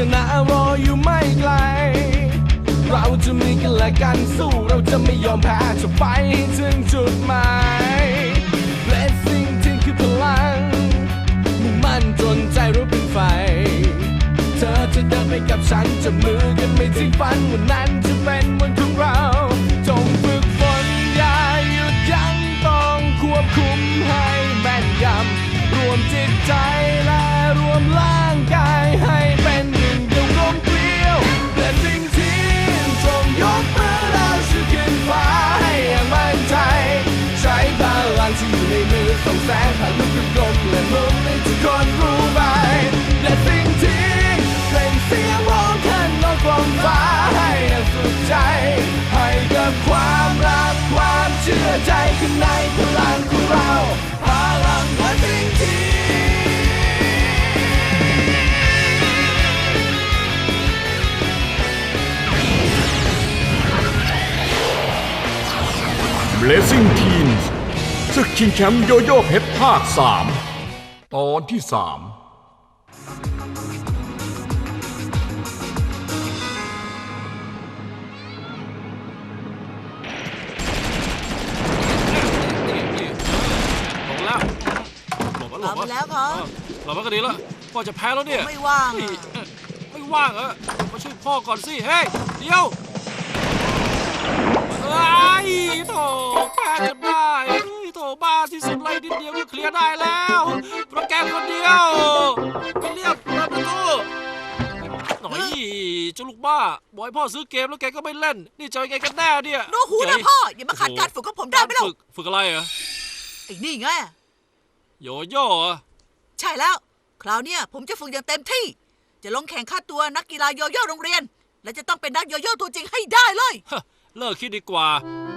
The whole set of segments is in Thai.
ชนะรออยู่ไม่ไกล เราจะมีกันและกันสู้เราจะไม่ยอมแพ้จะไปถึงจุดหมาย Blessing ที่คือพลัง มุ่งมั่นจนใจรู้เป็นไฟ เธอจะเดินไปกับฉันจะมือกันไม่ทิ้งฝันวันนั้นจะเป็นวันของเรา ในมืองแสงผ่านลูกกลมและมุมให้ทุกคนรู้ไปและสิ่งที่เป็นเสียงร้องข้างนอกกลมฟ้าให้อย่างสุดใจ ให้กับความรักความเชื่อใจข้างในพลังของเราพลังและสิ่งที่ Blazing Teens ศึกชิงแชมป์โยโย่เพชรภาค 3 ตอนที่3หลบแล้วหลบเอาไปแล้วเหรอ หลบแล้วก็ดีแล้วพ่อจะแพ้แล้วเนี่ยไม่ว่างนี่อะเอ้ยไม่ว่างเหรอมาช่วยพ่อก่อนสิ เฮ้ย เดี๋ยวไอ้ยโถแพ้จนได้เฮ้ยโถ บ้าที่สุดเลยนิดเดียวก็เคลียร์ได้แล้วโปรแกรมคนเดียวไปเรียกเปิดประตูหน่อยเจ้าลูกบ้าบอยพ่อซื้อเกมแล้วแกก็ไม่เล่น นี่จะยังไงกันแน่เนี่ยโน้หูนะพ่ออย่ามาขัดการฝึกของผมได้ไหมล่ะฝึกฝึกอะไรเหรอไอ้นี่ไงโยโย่เหรอใช่แล้ว คราวเนี้ยผมจะฝึกอย่างเต็มที่ จะลงแข่งค่าตัวนักกีฬาโยโย่โรงเรียน และจะต้องเป็นนักโยโย่ตัวจริงให้ได้เลยฮะเลิกคิดดีกว่า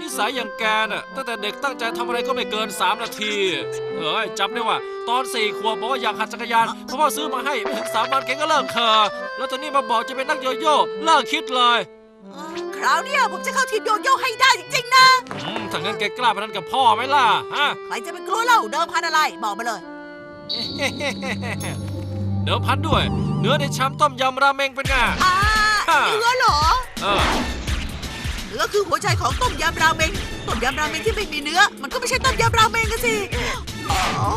นิสัยอย่างแกน่ะตั้งแต่เด็กตั้งใจทำอะไรก็ไม่เกิน 3 นาทีเฮ้ยจำได้ว่า ตอนสี่ขวบบอกว่าอยากหัดจักรยานเพราะพ่อซื้อมาให้ไม่ถึงสามวันแกก็เลิกเธอแล้วตอนนี้มาบอกจะเป็นนักโยโย่เลิกคิดเลยคราวเนี้ยผมจะเข้าทีมโยโย่ให้ได้จริงๆนะอืมถ้างั้นแกกล้าพนันกับพ่อไหมล่ะฮะ ใครจะเป็นกลัวเล่าเดิมพันอะไรบอกมาเลย เดี๋ยวพันด้วย เนื้อในชามต้มยำราเมงเป็นไงอ่าฮะเนื้อเหรอ เออ เนื้อคือหัวใจของต้มยำราเมง ต้มยำราเมงที่ไม่มีเนื้อ มันก็ไม่ใช่ต้มยำราเมงกันสิอ๋อ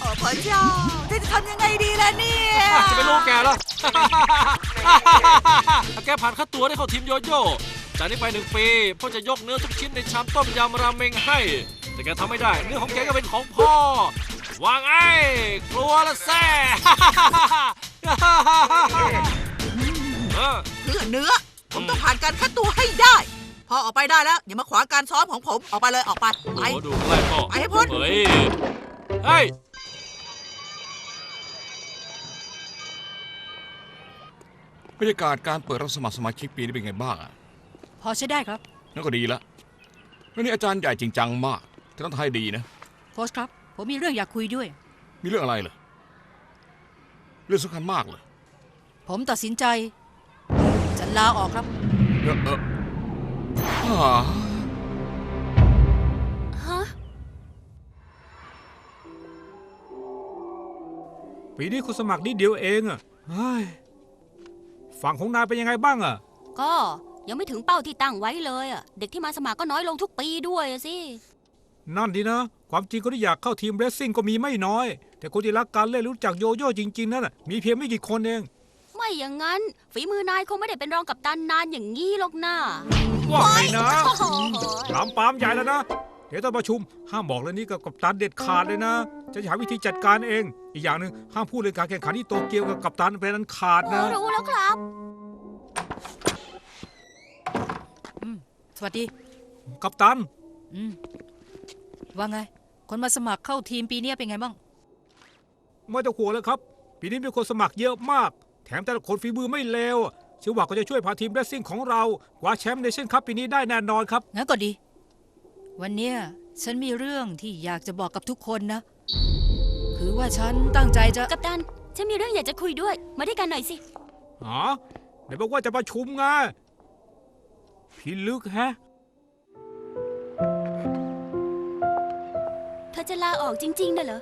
โอ้พระเจ้าจะทำยังไงดีล่ะเนี่ยจะไม่รู้แกแล้วแกผ่านคัดตัวได้เข้าทีมโยโย่จากนี้ไปหนึ่งปีพ่อจะยกเนื้อทุกชิ้นในชามต้มยำราเมงให้ แต่แกทำไม่ได้ เนื้อของแกก็เป็นของพ่อวางไอ้กลัวละแซ่เออเนื้อเนื้อ ผมต้องผ่านการคัดตัวให้ได้ พอออกไปได้แล้ว อย่ามาขวางการซ้อมของผมออกไปเลยออกไปไป โอ้ดูไล่พ่อไปให้พ้น เฮ้ยเฮ้ยบรรยากาศการเปิดรับสมัครสมาชิกปีนี้เป็นไงบ้างอะพอใช้ได้ครับ นั่นก็ดีละแล้วนี่อาจารย์ใหญ่จริงจังมากจะต้องทำให้ดีนะ โค้ชครับ ผมมีเรื่องอยากคุยด้วย มีเรื่องอะไรเหรอเรื่องสำคัญมากเลย ผมตัดสินใจจะ ลาออกครับเออเอออ่าปีนี้คุณสมัครนิดเดียวเองอะเฮ้ยฝั่งของนายเป็นยังไงบ้างอะก็ยังไม่ถึงเป้าที่ตั้งไว้เลยอะเด็กที่มาสมัครก็น้อยลงทุกปีด้วยอะสิ นั่นดีนะ ความจริงคนที่อยากเข้าทีมเรสซิ่งก็มีไม่น้อย แต่คนที่รักการเล่นรู้จักโยโย่จริง ๆ นั่นน่ะมีเพียงไม่กี่คนเอง ไม่อย่างนั้น ฝีมือนายคงไม่ได้เป็นรองกับตันนานอย่างนี้หรอกนะว่าไงนะโอ้โหลามปามใหญ่แล้วนะ เดี๋ยวตอนประชุมห้ามบอกเรื่องนี้กับกัปตันเด็ดขาดเลยนะ จะหาวิธีจัดการเอง อีกอย่างหนึ่งห้ามพูดเรื่องการแข่งขันที่โตเกียวกับกัปตันเป็นอันขาดนะ รู้แล้วครับสวัสดี กัปตัน อืม ว่าไง คนมาสมัครเข้าทีมปีเนี้ยเป็นไงบ้าง ไม่ต้องห่วงเลยครับ ปีนี้มีคนสมัครเยอะมากแถ มแต่ละคนฝีมือไม่เลวเชื่อว่าก็จะช่วยพาทีมเรสซิ่งของเราคว้าแชมป์เนชั่นคัพปีนี้ได้แน่นอนครับ งั้นก็ดี วันเนี้ยฉันมีเรื่องที่อยากจะบอกกับทุกคนนะ คือว่าฉันตั้งใจจะ กัปตัน ฉันมีเรื่องอยากจะคุยด้วย มาด้วยกันหน่อยสิหาเดี๋ยวบอกว่าจะประชุมไงพี่ลึกแฮะ เธอจะลาออกจริงๆน่ะเหรอ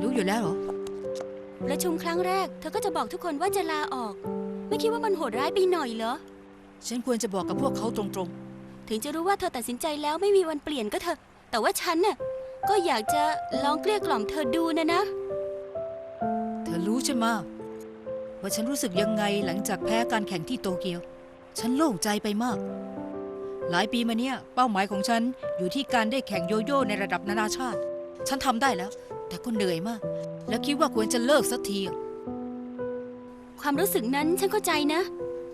รู้อยู่แล้วเหรอ ประชุมครั้งแรก เธอก็จะบอกทุกคนว่าจะลาออก ไม่คิดว่ามันโหดร้ายไปหน่อยเหรอ ฉันควรจะบอกกับพวกเขาตรงถึงจะรู้ว่าเธอตัดสินใจแล้วไม่มีวันเปลี่ยนก็เถอะ แต่ว่าฉันน่ะก็อยากจะลองเกลี้ยกล่อมเธอดูนะนะ ๆ เธอรู้ใช่ไหมะว่าฉันรู้สึกยังไงหลังจากแพ้การแข่งที่โตเกียว ฉันโล่งใจไปมาก หลายปีมาเนี้ยเป้าหมายของฉันอยู่ที่การได้แข่งโยโย่ในระดับนานาชาติ ฉันทำได้แล้ว แต่ก็เหนื่อยมาก และคิดว่าควรจะเลิกสักที ความรู้สึกนั้นฉันเข้าใจนะ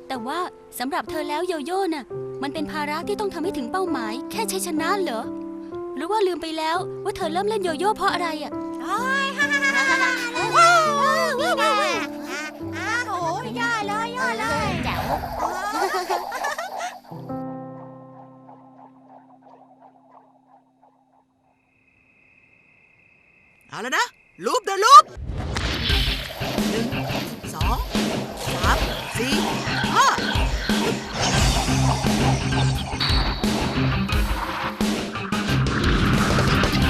แต่ว่าสำหรับเธอแล้วโยโย่น่ะ มันเป็นภาระที่ต้องทำให้ถึงเป้าหมาย แค่ชัยชนะเหรอ หรือว่าลืมไปแล้วว่าเธอเริ่มเล่นโยโย่เพราะอะไรอะ โอ้ยย่าเลยย่าเลยแจ๋วเอาแล้วนะ ลูปเดอะลูปหนึ่งสองสามสี่ห้า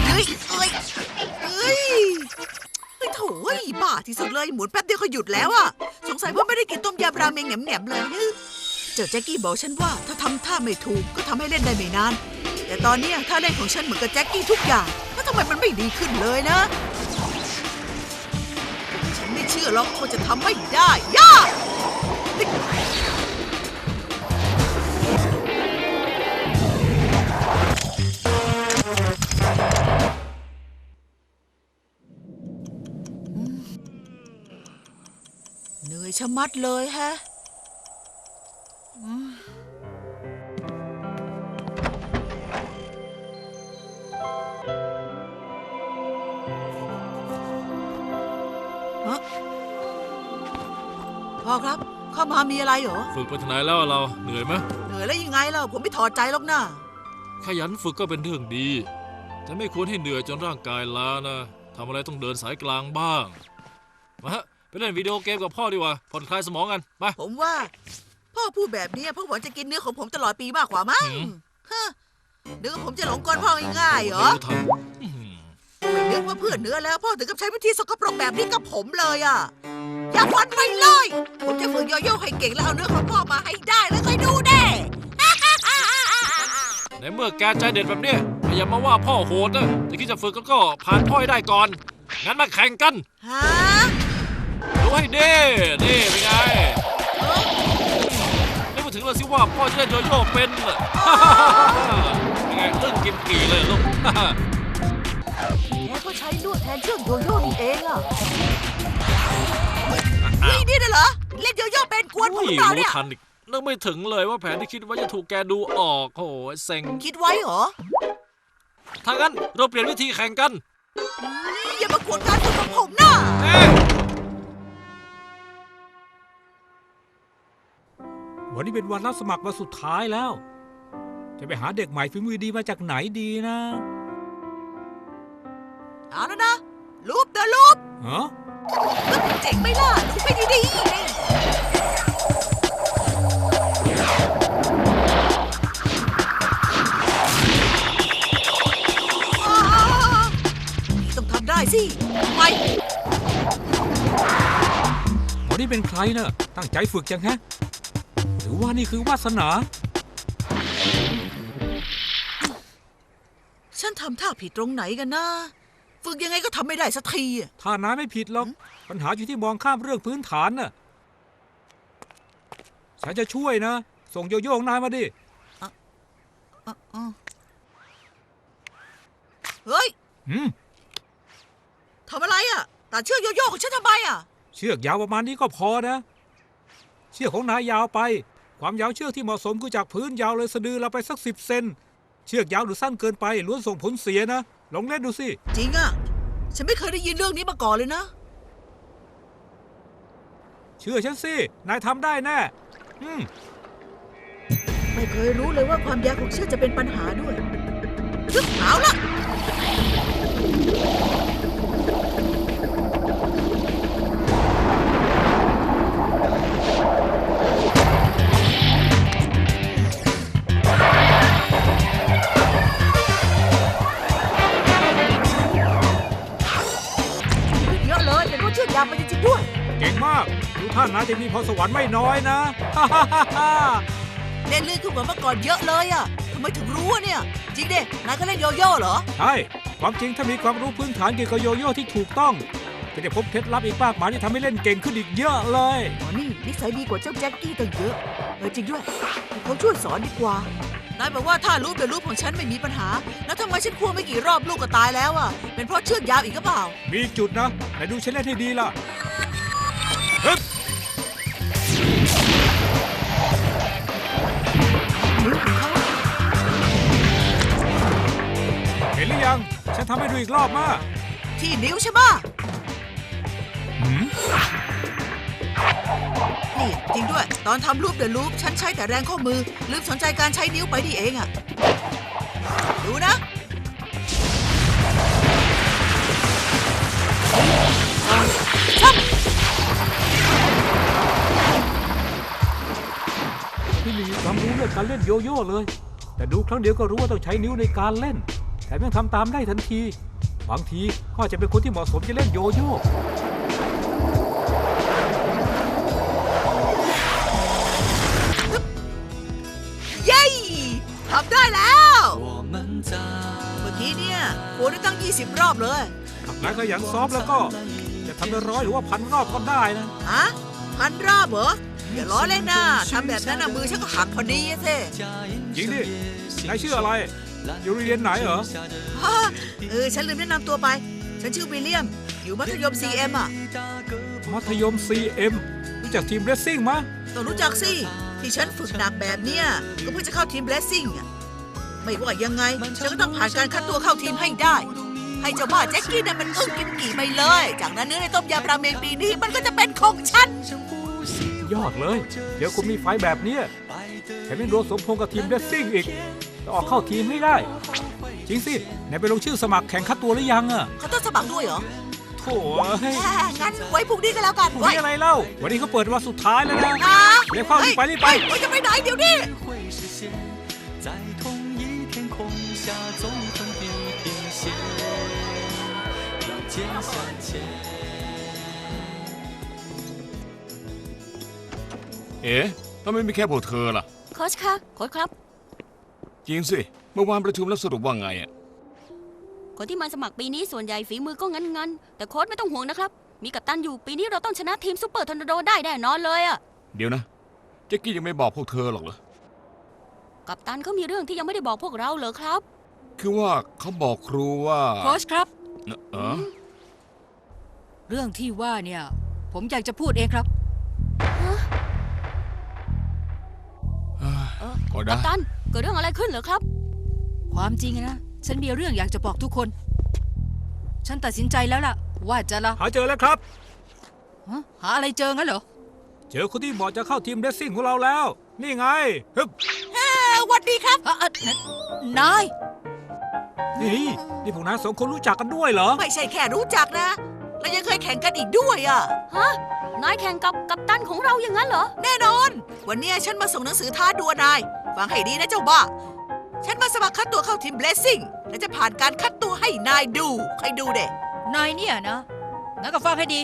เฮ้ยเอ้ยเอ้ยเฮ้ยโถ่เฮ้ยบ้าที่สุดเลยหมุนแป๊บเดียวก็หยุดแล้วอะสงสัยว่าไม่ได้กินต้มยำราเมงแหนมๆเลยฮึเจ้าแจ็คกี้บอกฉันว่าถ้าทำท่าไม่ถูกก็ทำให้เล่นได้ไม่นาน แต่ตอนเนี้ยท่าเล่นของฉันเหมือนกับแจ็คกี้ทุกอย่างแล้วทำไมมันไม่ดีขึ้นเลยนะ เชื่อหรอกว่าจะทำไม่ได้ยากเหนื่อยชะมัดเลยแฮะ ครับ เข้ามามีอะไรเหรอ ฝึกไปถึงไหนแล้วเราเหนื่อยไหมเหนื่อยแล้วยังไงล่ะผมไม่ถอดใจหรอกนะขยันฝึกก็เป็นเรื่องดี แต่ไม่ควรให้เหนื่อยจนร่างกายล้านะทำอะไรต้องเดินสายกลางบ้าง มาฮะไปเล่นวิดีโอเกมกับพ่อดีกว่าผ่อนคลายสมองกันไป ผมว่า พ่อพูดแบบนี้เพราะหวังจะกินเนื้อของผมตลอดปีมากกว่ามั้งหืม ฮะนึกว่าผมจะหลงกลพ่อง่ายๆเหรอเดี๋ยวทำอื้อหือไม่นึกว่าเพื่อนเนื้อแล้วพ่อถึงกับใช้วิธีสกปรกแบบนี้กับผมเลยอะ อย่าฝันไปเลย ผมจะฝึกโยโย่ให้เก่งแล้วเอาเนื้อของพ่อมาให้ได้แล้วค่อยดูแน่ ในเมื่อแกใจเด็ดแบบเนี้ยอย่ามาว่าพ่อโหดนะแต่คิดจะฝึกก็ก็ผ่านพ่อให้ได้ก่อน งั้นมาแข่งกันฮะดูให้ดีนี่เป็นไงนี่มาถึงแล้วสิว่าพ่อจะเล่นโยโย่เป็นน่ะเป็นไงเรื่องกินกี่เลยลูกแกก็ใช้ลวดแทนเชือกโยโย่นี่เองอะ นี่นี่น่ะเหรอ เล่นโยโย่เป็นกวนผมหรือเปล่ารู้เนี่ยทันอีกนึกไม่ถึงเลยว่าแผนที่คิดว่าจะถูกแกดูออกโอ้โหเซ็งคิดไว้เหรอถ้างั้นเราเปลี่ยนวิธีแข่งกันอย่ามากวนการฝึกของผมนะเอ๊ะวันนี้เป็นวันรับสมัครวันสุดท้ายแล้ว จะไปหาเด็กใหม่ฝีมือดีมาจากไหนดีนะเอาแล้วนะ ลูปเดอะลูปฮะ เจ๋งไหมล่ะดูไปดีๆอ้าวต้องทำได้สิ ไปวันนี้เป็นใครเนอะตั้งใจฝึกจังฮะ หรือว่านี่คือวาสนา ฉันทำท่าผิดตรงไหนกันนะ ฝึกยังไงก็ทำไม่ได้สักทีอะถ้านายไม่ผิดหรอก ปัญหาอยู่ที่มองข้ามเรื่องพื้นฐานน่ะ ฉันจะช่วยนะ ส่งโยโย่ของนายมาดิเฮ้ยอืม ทำอะไรอะตัดเชือกโยโย่ของฉันทำไมอะ เชือกยาวประมาณนี้ก็พอนะ เชือกของนายยาวไป ความยาวเชือกที่เหมาะสมคือจากพื้นยาวเลยสะดือเราไปสักสิบเซน เชือกยาวหรือสั้นเกินไปล้วนส่งผลเสียนะ ลองเล่นดูสิ จริงอะฉันไม่เคยได้ยินเรื่องนี้มาก่อนเลยนะ เชื่อฉันสิ นายทำได้แน่อืมไม่เคยรู้เลยว่าความยาวของเชือกจะเป็นปัญหาด้วยชึบเอาละ จะมีพรสวรรค์ไม่น้อยนะฮ่าฮ่าฮ่าฮ่าเล่นลื่นขึ้นกว่าเมื่อก่อนเยอะเลยอะทำไมถึงรู้อะเนี่ย จริงดินายก็เล่นโยโย่เหรอ ใช่ความจริงถ้ามีความรู้พื้นฐานเกี่ยวกับโยโย่ที่ถูกต้อง จะได้พบเคล็ดลับอีกมากมายที่ทำให้เล่นเก่งขึ้นอีกเยอะเลยหมอนี่นิสัยดีกว่าเจ้าแจ็คกี้ตั้งเยอะเออจริงด้วยให้เขาช่วยสอนดีกว่านายบอกว่าถ้ารูปเดยวรูปของฉันไม่มีปัญหา แล้วทำไมฉันควงไม่กี่รอบลูกก็ตายแล้วอะเป็นเพราะเชือกยาวอีกหรือเปล่า มีจุดนะแต่ดูฉันเล่นให้ดีล่ะ ฮึบเห็นหรือยัง ฉันทำให้ดูอีกรอบมาที่นิ้วใช่ไหมะหืมนี่จริงด้วย ตอนทำรูปเดอะรูปฉันใช้แต่แรงข้อมือ ลืมสนใจการใช้นิ้วไปนี่เองอะ การเล่นโยโย่เลย แต่ดูครั้งเดียวก็รู้ว่าต้องใช้นิ้วในการเล่น แถมยังทำตามได้ทันที บางทีก็อาจจะเป็นคนที่เหมาะสมจะเล่นโยโย่เย้ทำได้แล้ว เมื่อกี้เนี่ยโหได้ตั้ง 20 รอบเลยนายขยันซ้อมแล้วก็ จะทำเป็นร้อยหรือว่าพันรอบก็ได้นะ ฮะ พันรอบเหรอ อย่าล้อเล่นนะทำแบบนั้นนะมือฉันก็หักพอดีอะสิจริงดินายชื่ออะไร อยู่โรงเรียนไหนเหรอฮะเออฉันลืมแนะนำตัวไป ฉันชื่อวิลเลียม อยู่มัธยม CM อะ มัธยม CM รู้จักทีมเรสซิ่งมะต้องรู้จักสิ ที่ฉันฝึกหนักแบบเนี้ยก็เพื่อจะเข้าทีม Blessing อะไม่ว่ายังไง ฉันก็ต้องผ่านการคัดตัวเข้าทีมให้ได้ ให้เจ้าบ้าแจ็คกี้นั่นมันอึ้งกินกี่ไปเลย จากนั้นเนื้อในต้มยำราเมงปีนี้มันก็จะเป็นของฉัน ยอดเลย เดี๋ยวคุณมีไฟแบบเนี้ยแถมยังโดนสมพงษ์กับทีมเรสซิ่งอีกต้องออกเข้าทีมให้ได้ จริงสิไหนไปลงชื่อสมัครแข่งคัดตัวหรือยังอะ เขาต้องสมัครด้วยเหรอ โถ่เฮ้ย แหมงั้นไว้พรุ่งนี้ก็แล้วกัน พรุ่ง ไว้ นี้อะไรเล่า วันนี้เขาเปิดวันสุดท้ายแล้วนะ นะ เรียกเข้ารีบไปรีบไป เฮ้ยจะไปไหนเดี๋ยวนี้ 会实现，在同一天空下纵横地平线，并肩向前。 เอ๊ะทำไมมีแค่พวกเธอล่ะ โค้ชคะโค้ชครับ จริงสิ เมื่อวานประชุมแล้วสรุปว่าไงอะ คนที่มาสมัครปีนี้ส่วนใหญ่ฝีมือก็งั้นๆ แต่โค้ชไม่ต้องห่วงนะครับ มีกัปตันอยู่ปีนี้เราต้องชนะทีมซูเปอร์ทอร์นาโดได้แน่นอนเลยอะเดี๋ยวนะ แจ็กกี้ยังไม่บอกพวกเธอหรอกเหรอ กัปตันเขามีเรื่องที่ยังไม่ได้บอกพวกเราเหรอครับ คือว่าเขาบอกครูว่าโค้ชครับ เออเรื่องที่ว่าเนี่ย ผมอยากจะพูดเองครับ ก็กัได้ปตัน เกิดเรื่องอะไรขึ้นเหรอครับ ความจริงนะ ฉันมีเรื่องอยากจะบอกทุกคน ฉันตัดสินใจแล้วล่ะ ว่าจะละหาเจอแล้วครับ ฮะหาอะไรเจองั้นเหรอ เจอคนที่เหมาะจะเข้าทีมเรสซิ่งของเราแล้ว นี่ไงฮึบสวัสดีครับอะอะนาย นี่นี่พวกนายสองคนรู้จักกันด้วยเหรอ ไม่ใช่แค่รู้จักนะและยังเคยแข่งกันอีกด้วยอะ ฮะ นายแข่งกับกัปตันของเราอย่างนั้นเหรอ แน่นอน วันเนี้ยฉันมาส่งหนังสือท้าดวลนาย ฟังให้ดีนะเจ้าบ้า ฉันมาสมัครคัดตัวเข้าทีม Blessing และจะผ่านการคัดตัวให้นายดูใครดูเด็นายเนี่ยนะ งั้นก็ฟังให้ดี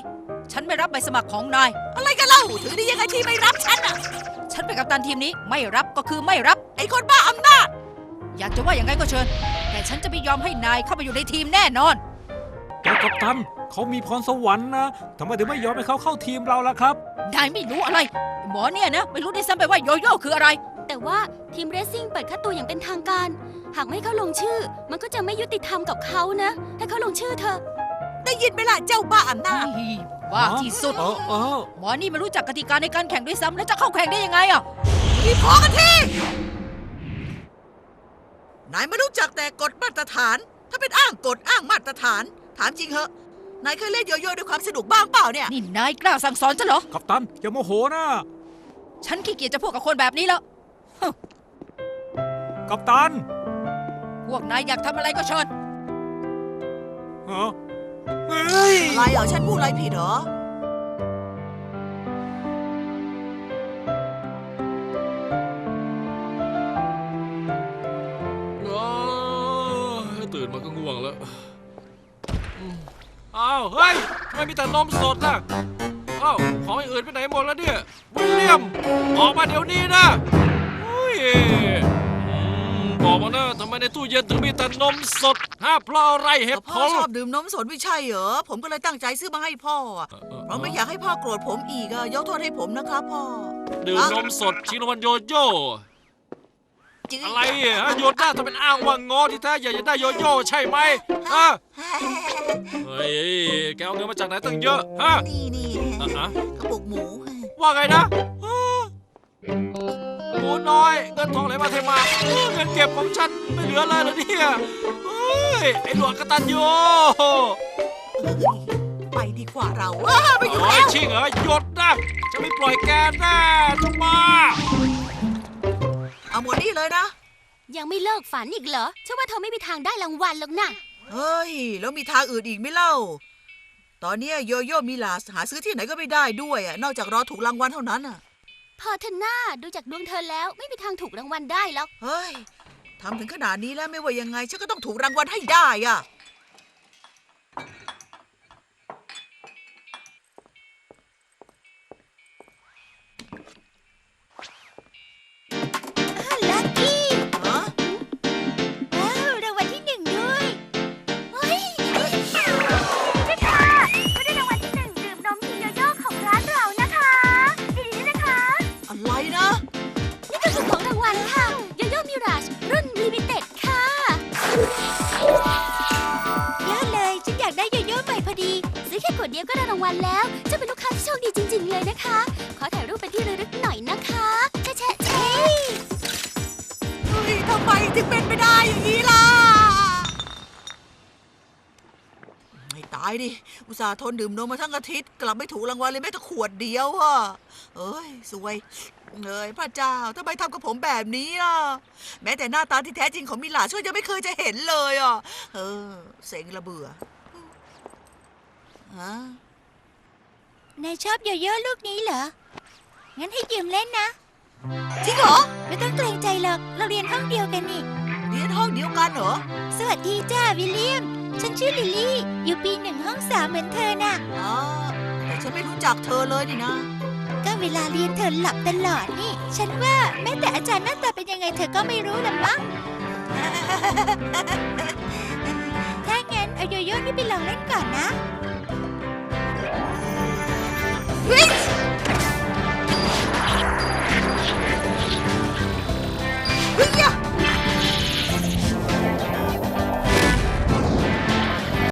ฉันไม่รับใบสมัครของนาย อะไรกันเล่า ถือได้ยังไงที่ไม่รับฉันอะ ฉันเป็นกัปตันทีมนี้ไม่รับก็คือไม่รับ ไอ้คนบ้าอำนาจ อยากจะว่าอย่างไงก็เชิญ แต่ฉันจะไม่ยอมให้นายเข้าไปอยู่ในทีมแน่นอนแต่กัปตันเขามีพรสวรรค์นะทำไมถึงไม่ยอมให้เขาเข้าทีมเราล่ะครับ นายไม่รู้อะไรไอ้หมอเนี่ยนะ ไม่รู้ด้วยซ้ำไปว่าโยโย่คืออะไรแต่ ว่าทีมเรซซิ่งเปิดคัดตัวอย่างเป็นทางการ หากไม่ให้เขาลงชื่อ มันก็จะไม่ยุติธรรมกับเขานะ ให้เขาลงชื่อเธอะ ได้ยินไหมล่ะเจ้าบ้าอำนาจว่าที่สุดเออเออหมอนี่ไม่รู้จักกติกาในการแข่งด้วยซ้ำแล้วจะเข้าแข่งได้ยังไงอะ รีบพอกันทีนายไม่รู้จักแต่กฎมาตรฐาน ถ้าเป็นอ้างกฎอ้างมาตรฐาน ถามจริงเหอะนายเคยเล่นโยโย่ด้วยความสนุกบ้างเปล่าเนี่ย นี่นายกล้าสั่งสอนฉันเหรอ กัปตันอย่าโมโหนะ ฉันขี้เกียจจะพูดกับคนแบบนี้แล้ว กัปตันพวกนายอยากทำอะไรก็เชิญเออเฮ้ยอะไรเหรอฉันพูดอะไรผิดเหรอ อ้าวตื่นมาก็ง่วงแล้วอืมอ้าว เฮ้ยทำไมมีแต่นมสดล่ะเอ้าของอย่างอื่นไปไหนหมดแล้วเนี่ย วิลเลียม ออกมาเดี๋ยวนี้นะเฮ้ย อืมบอกมานะทำไมในตู้เย็นถึงมีแต่นมสดฮะเพราะอะไรเหแต่ตุผพ่อล ชอบดื่มนมสดไม่ใช่เหรอ ผมก็เลยตั้งใจซื้อมาให้พ่ออะเพราะไม่อยากให้พ่อโกรธผมอีกอะยกโทษให้ผมนะครับพ่อ ดื่มนมสดชิงรางวัลโยโย่อะไรอะฮะโยนหน้าทำเป็นอ้างว่างอที่แท้อยากจะได้โยโย่ใช่ไหมฮะเฮ้ยแกเอาเงินมาจากไหนตั้งเยอะฮะนี่นี่อะอะกระปุกหมู ว่าไงนะฮะหมู น้อยเงินทองไหลมาเทมาเออเงินเก็บของฉันไม่เหลืออะไรแล้วเนี่ยเฮ้ยไอ้หลวงกตันยูเอ้ยไปดีกว่าเราว้าไปอยู่โอ้ยแล้วชิงเหรอหยุดนะจะไม่ปล่อยแกแน่จงมาเอาหมดนี่เลยนะ ยังไม่เลิกฝันอีกเหรอเชื่อว่าเธอไม่มีทางได้รางวัลหรอกนะเฮ้ย แล้วมีทางอื่นอีกไหมเล่า ตอนเนี้ยโยโย่มิลาสหาซื้อที่ไหนก็ไม่ได้ด้วยอะนอกจากรอถูกรางวัลเท่านั้นอะ พอเธอหน้าดูจากดวงเธอแล้วไม่มีทางถูกรางวัลได้หรอกเฮ้ยทำถึงขนาดนี้แล้วไม่ว่ายังไงฉันก็ต้องถูกรางวัลให้ได้อะ ถึงเป็นไปได้อย่างนี้ล่ะ ไม่ตายดิ อุตส่าห์ทนดื่มนมมาทั้งอาทิตย์ กลับไม่ถูกรางวัลเลยแม้แต่ขวดเดียวอะเอ้ย สวยเอ้ยพระเจ้าทำไมทำกับผมแบบนี้อะ แม้แต่หน้าตาที่แท้จริงของมิลาช่วยยังไม่เคยจะเห็นเลยอะ เออเซ็งระเบื่อฮะนายชอบโยโย่ลูกนี้เหรอ งั้นให้ยืมเล่นนะ จริงเหรอ ไม่ต้องเกรงใจหรอก เราเรียนห้องเดียวกันนี่ เรียนห้องเดียวกันเหรอ สวัสดีจ้าวิลเลียม ฉันชื่อลิลลี่ อยู่ปีหนึ่งห้องสามเหมือนเธอน่ะ อ๋อแต่ฉันไม่รู้จักเธอเลยนี่นะ ก็เวลาเรียนเธอหลับตลอดนี่ ฉันว่าแม้แต่อาจารย์หน้าตาเป็นยังไงเธอก็ไม่รู้ละมั้ง ถ้างั้นเอาโยโย่นี่ไปลองเล่นก่อนนะ วิ่ง